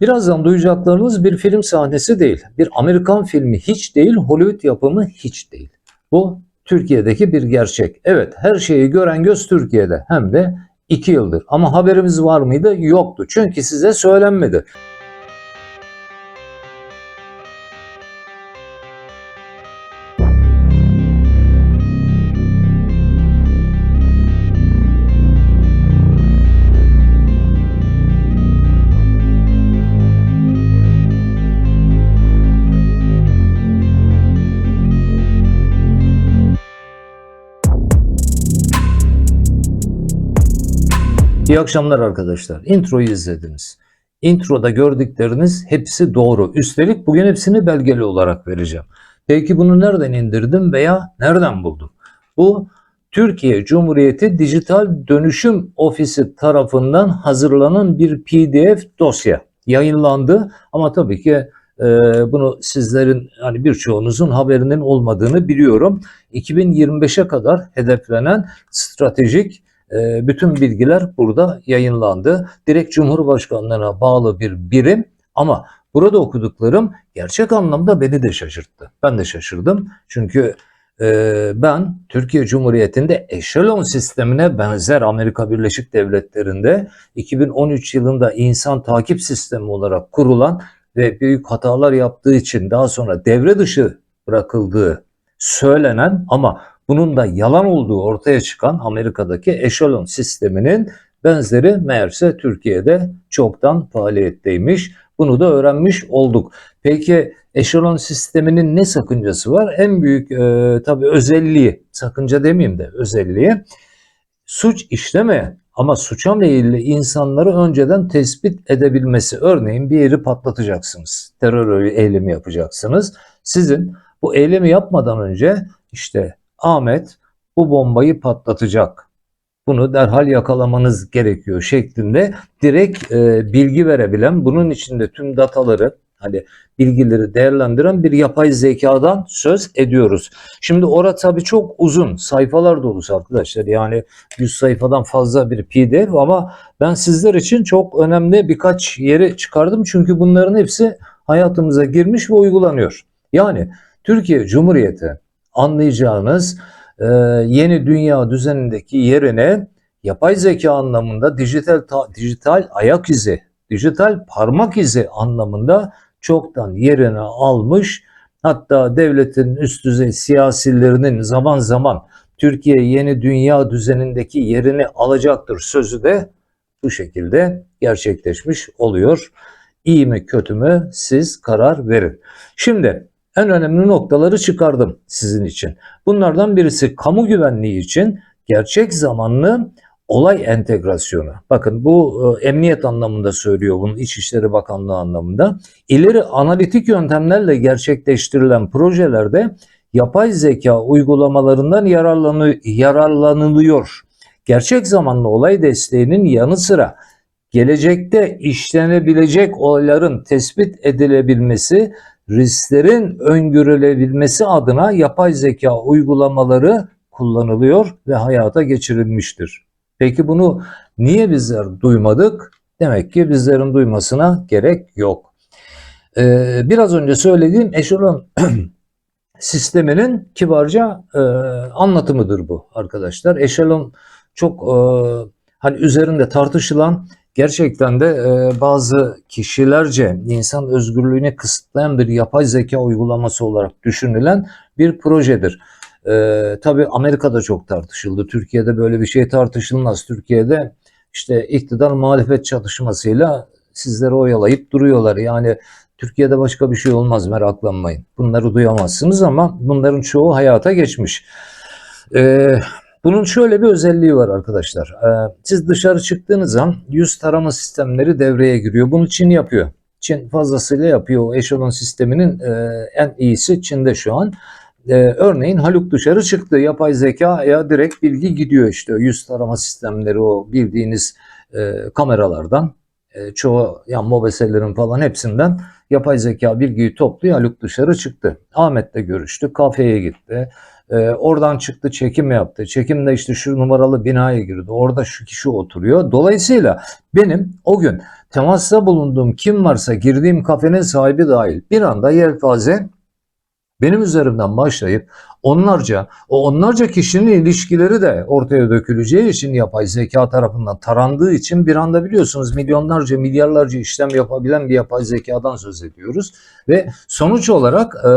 Birazdan duyacaklarınız bir film sahnesi değil. Bir Amerikan filmi hiç değil, Hollywood yapımı hiç değil. Bu Türkiye'deki bir gerçek. Evet her şeyi gören göz Türkiye'de hem de 2 yıldır. Ama haberimiz var mıydı? Yoktu. Çünkü size söylenmedi. İyi akşamlar arkadaşlar. Introyu izlediniz. Introda gördükleriniz hepsi doğru. Üstelik bugün hepsini belgeli olarak vereceğim. Peki bunu nereden indirdim veya nereden buldum? Bu Türkiye Cumhuriyeti Dijital Dönüşüm Ofisi tarafından hazırlanan bir PDF dosya yayınlandı ama tabii ki e, bunu sizlerin hani birçoğunuzun haberinin olmadığını biliyorum. 2025'e kadar hedeflenen stratejik e, bütün bilgiler burada yayınlandı. Direkt Cumhurbaşkanlığına bağlı bir birim ama burada okuduklarım gerçek anlamda beni de şaşırttı. Ben de şaşırdım çünkü e, ben Türkiye Cumhuriyeti'nde eşelon sistemine benzer Amerika Birleşik Devletleri'nde 2013 yılında insan takip sistemi olarak kurulan ve büyük hatalar yaptığı için daha sonra devre dışı bırakıldığı söylenen ama bunun da yalan olduğu ortaya çıkan Amerika'daki eşelon sisteminin benzeri meğerse Türkiye'de çoktan faaliyetteymiş. Bunu da öğrenmiş olduk. Peki eşelon sisteminin ne sakıncası var? En büyük e, tabii özelliği, sakınca demeyeyim de özelliği suç işleme ama suça meyilli insanları önceden tespit edebilmesi. Örneğin bir yeri patlatacaksınız, terör eylemi yapacaksınız. Sizin bu eylemi yapmadan önce işte Ahmet bu bombayı patlatacak. Bunu derhal yakalamanız gerekiyor şeklinde direkt e, bilgi verebilen, bunun içinde tüm dataları, hani bilgileri değerlendiren bir yapay zekadan söz ediyoruz. Şimdi orada tabii çok uzun sayfalar dolusu arkadaşlar. Yani 100 sayfadan fazla bir PDF ama ben sizler için çok önemli birkaç yeri çıkardım. Çünkü bunların hepsi hayatımıza girmiş ve uygulanıyor. Yani Türkiye Cumhuriyeti anlayacağınız e, yeni dünya düzenindeki yerine yapay zeka anlamında dijital ta- dijital ayak izi, dijital parmak izi anlamında çoktan yerini almış. Hatta devletin üst düzey siyasilerinin zaman zaman Türkiye yeni dünya düzenindeki yerini alacaktır sözü de bu şekilde gerçekleşmiş oluyor. İyi mi kötü mü siz karar verin. Şimdi en önemli noktaları çıkardım sizin için. Bunlardan birisi kamu güvenliği için gerçek zamanlı olay entegrasyonu. Bakın bu e, emniyet anlamında söylüyor bunun İçişleri Bakanlığı anlamında. İleri analitik yöntemlerle gerçekleştirilen projelerde yapay zeka uygulamalarından yararlanı, yararlanılıyor. Gerçek zamanlı olay desteğinin yanı sıra gelecekte işlenebilecek olayların tespit edilebilmesi risklerin öngörülebilmesi adına yapay zeka uygulamaları kullanılıyor ve hayata geçirilmiştir. Peki bunu niye bizler duymadık? Demek ki bizlerin duymasına gerek yok. Ee, biraz önce söylediğim eşelon sisteminin kibarca e, anlatımıdır bu arkadaşlar. Eşelon çok e, hani üzerinde tartışılan gerçekten de e, bazı kişilerce insan özgürlüğüne kısıtlayan bir yapay zeka uygulaması olarak düşünülen bir projedir. E, tabii Amerika'da çok tartışıldı. Türkiye'de böyle bir şey tartışılmaz. Türkiye'de işte iktidar muhalefet çatışmasıyla sizleri oyalayıp duruyorlar. Yani Türkiye'de başka bir şey olmaz meraklanmayın. Bunları duyamazsınız ama bunların çoğu hayata geçmiş. Eee bunun şöyle bir özelliği var arkadaşlar. Ee, siz dışarı çıktığınız an yüz tarama sistemleri devreye giriyor. Bunu Çin yapıyor. Çin fazlasıyla yapıyor. O eşelon sisteminin e, en iyisi Çin'de şu an. Ee, örneğin Haluk dışarı çıktı. Yapay zekaya direkt bilgi gidiyor işte. Yüz tarama sistemleri o bildiğiniz e, kameralardan. E, çoğu yani mobeselerin falan hepsinden yapay zeka bilgiyi topluyor. Haluk dışarı çıktı. Ahmet'le görüştü. Kafeye gitti. Ee, oradan çıktı çekim yaptı. Çekimde işte şu numaralı binaya girdi. Orada şu kişi oturuyor. Dolayısıyla benim o gün temasta bulunduğum kim varsa girdiğim kafenin sahibi dahil bir anda yelpaze benim üzerimden başlayıp onlarca, o onlarca kişinin ilişkileri de ortaya döküleceği için yapay zeka tarafından tarandığı için bir anda biliyorsunuz milyonlarca, milyarlarca işlem yapabilen bir yapay zekadan söz ediyoruz. Ve sonuç olarak e,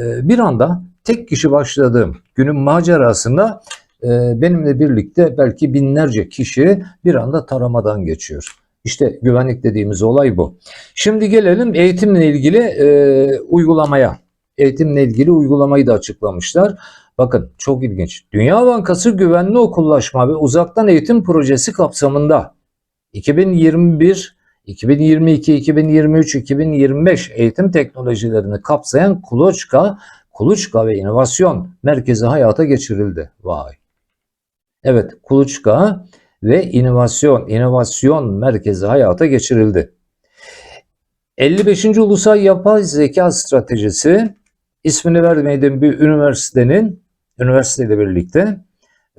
e, bir anda tek kişi başladığım günün macerasında e, benimle birlikte belki binlerce kişi bir anda taramadan geçiyor. İşte güvenlik dediğimiz olay bu. Şimdi gelelim eğitimle ilgili e, uygulamaya. Eğitimle ilgili uygulamayı da açıklamışlar. Bakın çok ilginç. Dünya Bankası Güvenli Okullaşma ve Uzaktan Eğitim Projesi kapsamında 2021, 2022, 2023, 2025 eğitim teknolojilerini kapsayan Kuluçka, Kuluçka ve İnovasyon Merkezi hayata geçirildi. Vay. Evet, Kuluçka ve İnovasyon, İnovasyon Merkezi hayata geçirildi. 55. Ulusal Yapay Zeka Stratejisi ismini vermediğim bir üniversitenin üniversiteyle birlikte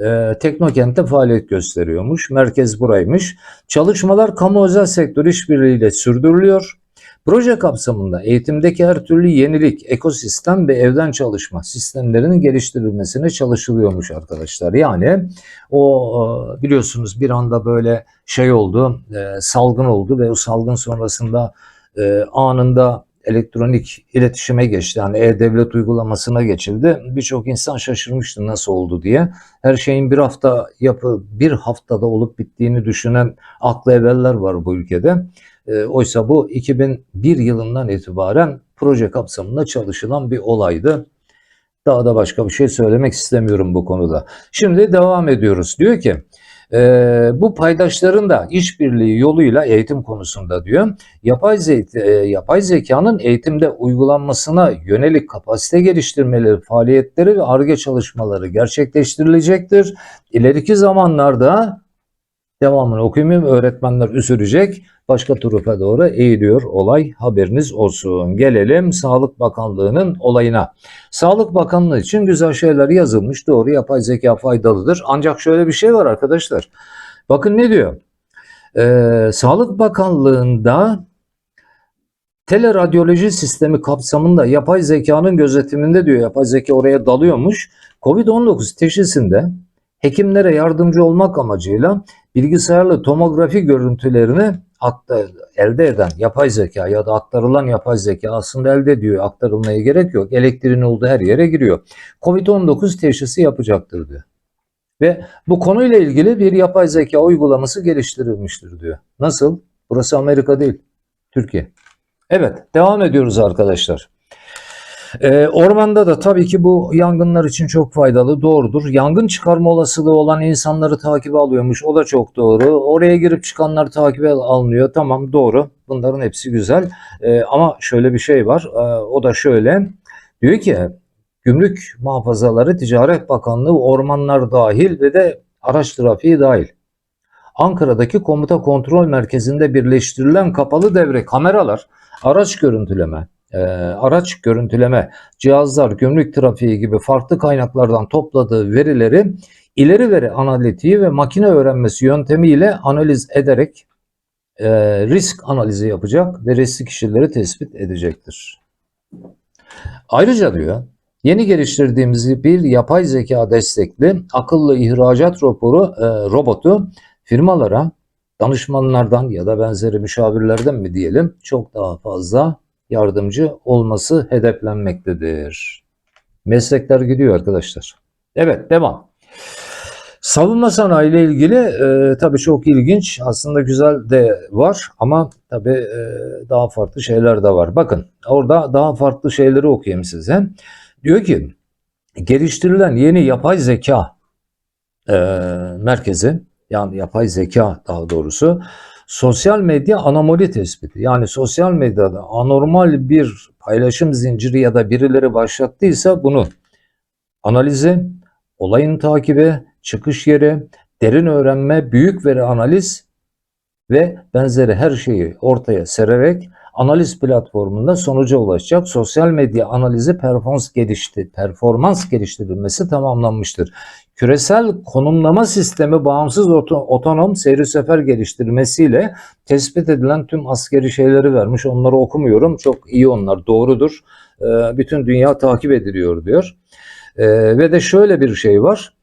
e, Teknokent'te faaliyet gösteriyormuş. Merkez buraymış. Çalışmalar kamu özel sektör işbirliğiyle sürdürülüyor. Proje kapsamında eğitimdeki her türlü yenilik, ekosistem ve evden çalışma sistemlerinin geliştirilmesine çalışılıyormuş arkadaşlar. Yani o e, biliyorsunuz bir anda böyle şey oldu, e, salgın oldu ve o salgın sonrasında e, anında elektronik iletişime geçti. Yani e-devlet uygulamasına geçildi. Birçok insan şaşırmıştı nasıl oldu diye. Her şeyin bir hafta yapı bir haftada olup bittiğini düşünen aklı evveller var bu ülkede. E, oysa bu 2001 yılından itibaren proje kapsamında çalışılan bir olaydı. Daha da başka bir şey söylemek istemiyorum bu konuda. Şimdi devam ediyoruz. Diyor ki e, bu paydaşların da işbirliği yoluyla eğitim konusunda diyor yapay, ze- e, yapay zekanın eğitimde uygulanmasına yönelik kapasite geliştirmeleri, faaliyetleri ve ARGE çalışmaları gerçekleştirilecektir. İleriki zamanlarda devamını okumayayım öğretmenler üsürecek başka tarafa doğru eğiliyor olay haberiniz olsun. Gelelim Sağlık Bakanlığı'nın olayına. Sağlık Bakanlığı için güzel şeyler yazılmış doğru yapay zeka faydalıdır. Ancak şöyle bir şey var arkadaşlar. Bakın ne diyor? Ee, Sağlık Bakanlığı'nda teleradyoloji sistemi kapsamında yapay zekanın gözetiminde diyor yapay zeka oraya dalıyormuş. Covid-19 teşhisinde hekimlere yardımcı olmak amacıyla bilgisayarlı tomografi görüntülerini aktar, elde eden yapay zeka ya da aktarılan yapay zeka aslında elde ediyor. Aktarılmaya gerek yok. Elektriğin olduğu her yere giriyor. Covid-19 teşhisi yapacaktır diyor. Ve bu konuyla ilgili bir yapay zeka uygulaması geliştirilmiştir diyor. Nasıl? Burası Amerika değil, Türkiye. Evet, devam ediyoruz arkadaşlar. Ee, ormanda da tabii ki bu yangınlar için çok faydalı, doğrudur. Yangın çıkarma olasılığı olan insanları takibe alıyormuş, o da çok doğru. Oraya girip çıkanlar takibe alınıyor, tamam doğru. Bunların hepsi güzel. Ee, ama şöyle bir şey var, ee, o da şöyle. Diyor ki, Gümrük Muhafazaları Ticaret Bakanlığı ormanlar dahil ve de araç trafiği dahil. Ankara'daki komuta kontrol merkezinde birleştirilen kapalı devre kameralar, araç görüntüleme, e, araç görüntüleme, cihazlar, gümrük trafiği gibi farklı kaynaklardan topladığı verileri ileri veri analitiği ve makine öğrenmesi yöntemiyle analiz ederek e, risk analizi yapacak ve riskli kişileri tespit edecektir. Ayrıca diyor, yeni geliştirdiğimiz bir yapay zeka destekli akıllı ihracat raporu e, robotu firmalara danışmanlardan ya da benzeri müşavirlerden mi diyelim çok daha fazla yardımcı olması hedeflenmektedir. Meslekler gidiyor arkadaşlar. Evet devam. Savunma sanayi ile ilgili e, tabii çok ilginç aslında güzel de var ama tabii e, daha farklı şeyler de var. Bakın orada daha farklı şeyleri okuyayım size. Diyor ki geliştirilen yeni yapay zeka e, merkezi yani yapay zeka daha doğrusu sosyal medya anomali tespiti. Yani sosyal medyada anormal bir paylaşım zinciri ya da birileri başlattıysa bunu analizi, olayın takibi, çıkış yeri, derin öğrenme, büyük veri analiz ve benzeri her şeyi ortaya sererek analiz platformunda sonuca ulaşacak. Sosyal medya analizi performans gelişti, performans geliştirilmesi tamamlanmıştır. Küresel konumlama sistemi bağımsız oto- otonom seyri sefer geliştirmesiyle tespit edilen tüm askeri şeyleri vermiş. Onları okumuyorum. Çok iyi onlar. Doğrudur. Ee, bütün dünya takip ediliyor diyor. Ee, ve de şöyle bir şey var.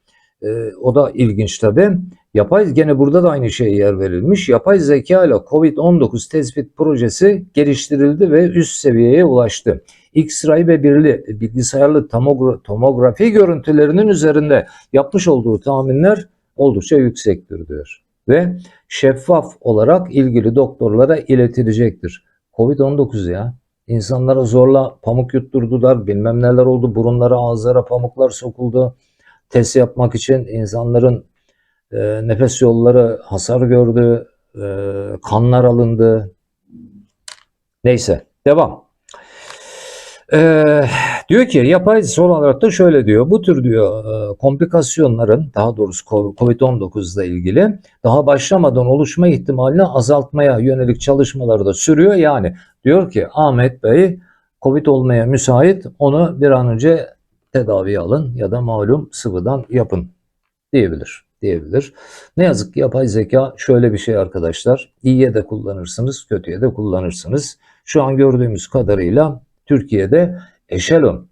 Ee, o da ilginç tabii. Yapay gene burada da aynı şeye yer verilmiş. Yapay zeka ile COVID-19 tespit projesi geliştirildi ve üst seviyeye ulaştı. X-ray ve birli bilgisayarlı tomogra- tomografi görüntülerinin üzerinde yapmış olduğu tahminler oldukça yüksektir diyor. Ve şeffaf olarak ilgili doktorlara iletilecektir. Covid-19 ya. İnsanlara zorla pamuk yutturdular, bilmem neler oldu, burunlara, ağızlara pamuklar sokuldu. Test yapmak için insanların e, nefes yolları hasar gördü, e, kanlar alındı. Neyse, devam. Ee, diyor ki yapay son olarak da şöyle diyor. Bu tür diyor e, komplikasyonların daha doğrusu COVID-19 ile ilgili daha başlamadan oluşma ihtimalini azaltmaya yönelik çalışmaları da sürüyor. Yani diyor ki Ahmet Bey COVID olmaya müsait onu bir an önce tedavi alın ya da malum sıvıdan yapın diyebilir diyebilir. Ne yazık ki yapay zeka şöyle bir şey arkadaşlar. İyiye de kullanırsınız, kötüye de kullanırsınız. Şu an gördüğümüz kadarıyla Türkiye'de Echelon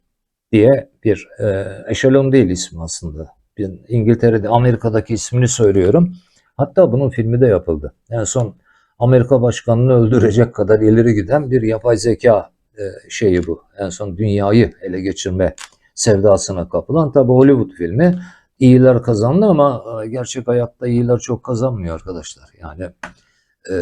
diye bir e, Echelon değil ismi aslında. Bir İngiltere'de, Amerika'daki ismini söylüyorum. Hatta bunun filmi de yapıldı. En son Amerika başkanını öldürecek kadar ileri giden bir yapay zeka e, şeyi bu. En son dünyayı ele geçirme sevdasına kapılan tabi Hollywood filmi. İyiler kazandı ama e, gerçek hayatta iyiler çok kazanmıyor arkadaşlar. Yani e,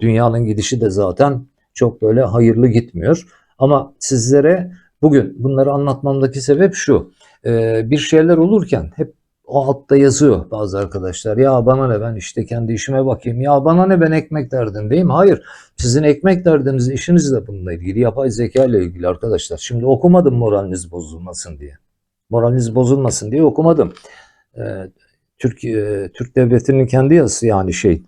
dünyanın gidişi de zaten çok böyle hayırlı gitmiyor. Ama sizlere bugün bunları anlatmamdaki sebep şu. E, bir şeyler olurken hep o altta yazıyor bazı arkadaşlar. Ya bana ne ben işte kendi işime bakayım. Ya bana ne ben ekmek derdindeyim. Hayır. Sizin ekmek derdiniz işiniz de bununla ilgili. Yapay zeka ile ilgili arkadaşlar. Şimdi okumadım moraliniz bozulmasın diye. Moraliniz bozulmasın diye okumadım. Ee, Türk, e, Türk Devleti'nin kendi yazısı yani şey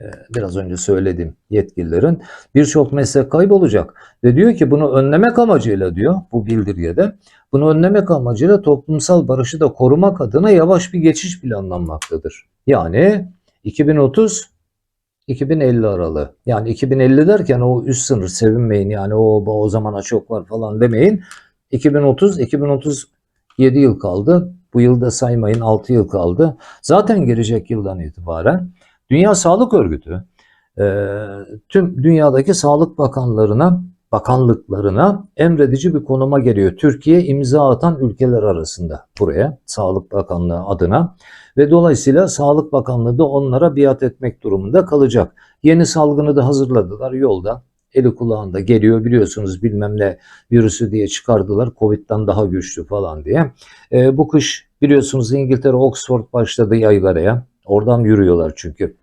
e, biraz önce söylediğim yetkililerin birçok meslek kaybolacak. Ve diyor ki bunu önlemek amacıyla diyor bu bildirgede bunu önlemek amacıyla toplumsal barışı da korumak adına yavaş bir geçiş planlanmaktadır. Yani 2030 2050 aralığı. Yani 2050 derken o üst sınır sevinmeyin yani o o zamana çok var falan demeyin. 2030 2030 7 yıl kaldı. Bu yılda saymayın 6 yıl kaldı. Zaten gelecek yıldan itibaren Dünya Sağlık Örgütü e, tüm dünyadaki sağlık bakanlarına, bakanlıklarına emredici bir konuma geliyor. Türkiye imza atan ülkeler arasında buraya Sağlık Bakanlığı adına ve dolayısıyla Sağlık Bakanlığı da onlara biat etmek durumunda kalacak. Yeni salgını da hazırladılar yolda. Eli kulağında geliyor biliyorsunuz bilmem ne virüsü diye çıkardılar. Covid'den daha güçlü falan diye. E, bu kış biliyorsunuz İngiltere Oxford başladı yaygaraya. Oradan yürüyorlar çünkü.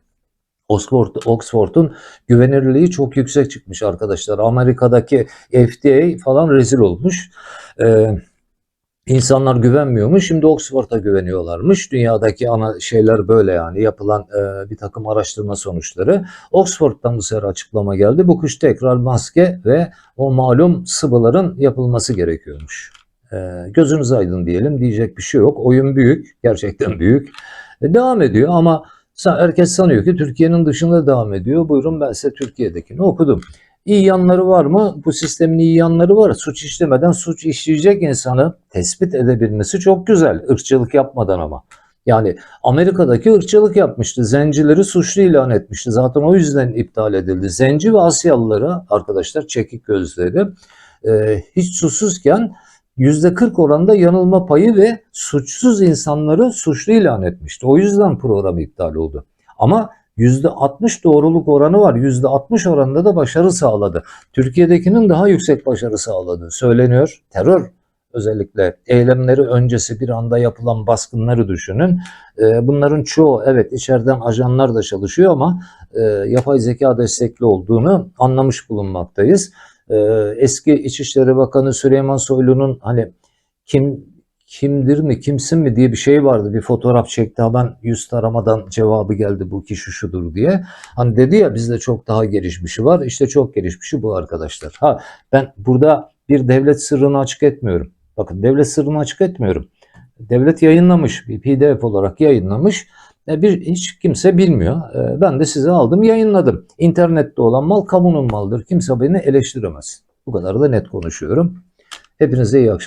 Oxford, Oxford'un güvenirliği çok yüksek çıkmış arkadaşlar. Amerika'daki FDA falan rezil olmuş. Ee, insanlar güvenmiyormuş. Şimdi Oxford'a güveniyorlarmış. Dünyadaki ana şeyler böyle yani yapılan e, bir takım araştırma sonuçları. Oxford'dan bu sefer açıklama geldi. Bu kış tekrar maske ve o malum sıvıların yapılması gerekiyormuş. Ee, gözünüz aydın diyelim diyecek bir şey yok. Oyun büyük, gerçekten büyük. E, devam ediyor ama herkes sanıyor ki Türkiye'nin dışında devam ediyor. Buyurun ben size Türkiye'dekini okudum. İyi yanları var mı? Bu sistemin iyi yanları var. Suç işlemeden suç işleyecek insanı tespit edebilmesi çok güzel. Irkçılık yapmadan ama. Yani Amerika'daki ırkçılık yapmıştı. Zencileri suçlu ilan etmişti. Zaten o yüzden iptal edildi. Zenci ve Asyalıları arkadaşlar çekik gözleri e, hiç susuzken %40 oranda yanılma payı ve suçsuz insanları suçlu ilan etmişti. O yüzden program iptal oldu. Ama %60 doğruluk oranı var. %60 oranında da başarı sağladı. Türkiye'dekinin daha yüksek başarı sağladığı söyleniyor. Terör özellikle eylemleri öncesi bir anda yapılan baskınları düşünün. Ee, bunların çoğu evet içeriden ajanlar da çalışıyor ama e, yapay zeka destekli olduğunu anlamış bulunmaktayız. Ee, eski İçişleri Bakanı Süleyman Soylu'nun hani kim kimdir mi kimsin mi diye bir şey vardı. Bir fotoğraf çekti hemen yüz taramadan cevabı geldi bu kişi şudur diye. Hani dedi ya bizde çok daha gelişmişi var. İşte çok gelişmişi bu arkadaşlar. Ha ben burada bir devlet sırrını açık etmiyorum. Bakın devlet sırrını açık etmiyorum. Devlet yayınlamış, bir pdf olarak yayınlamış. E, Bir hiç kimse bilmiyor. E, Ben de size aldım, yayınladım. İnternette olan mal kamunun malıdır. Kimse beni eleştiremez. Bu kadar da net konuşuyorum. Hepinize iyi akşamlar.